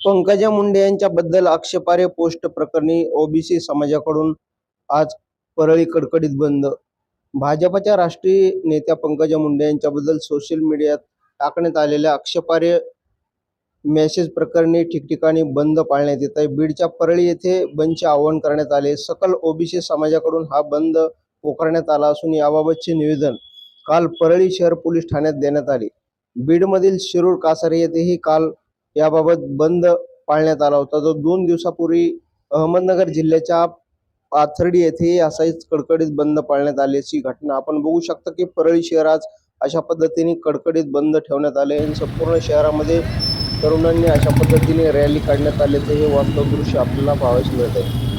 पंकजा मुंडे यांच्याबद्दल आक्षेपार्ह पोस्ट प्रकरणी ओबीसी समाजाकडून आज परळी कडकडीत बंद. भाजपाच्या राष्ट्रीय नेत्या पंकजा मुंडे यांच्याबद्दल सोशल मीडियात टाकण्यात आलेल्या आक्षेपार्ह मेसेज प्रकरणी ठिकठिकाणी बंद पाळण्यात येत आहे. बीडच्या परळी येथे बंदचे आवाहन करण्यात आले. सकल ओबीसी समाजाकडून हा बंद पुकारण्यात आला असून याबाबतचे निवेदन काल परळी शहर पोलीस ठाण्यात देण्यात आले. बीडमधील शिरूर कासारे येथेही काल याबाबत बंद पाळण्यात आला होता. जो दोन दिवसापूर्वी अहमदनगर जिल्ह्याच्या पाथर्डी येथेही असाच कडकडीत बंद पाळण्यात आल्याची घटना आपण बघू शकता की परळी शहर आज अशा पद्धतीने कडकडीत बंद ठेवण्यात आले आणि संपूर्ण शहरामध्ये तरुणांनी अशा पद्धतीने रॅली काढण्यात आल्याचं हे वास्तव दृश्य आपल्याला पाहावयास मिळत आहे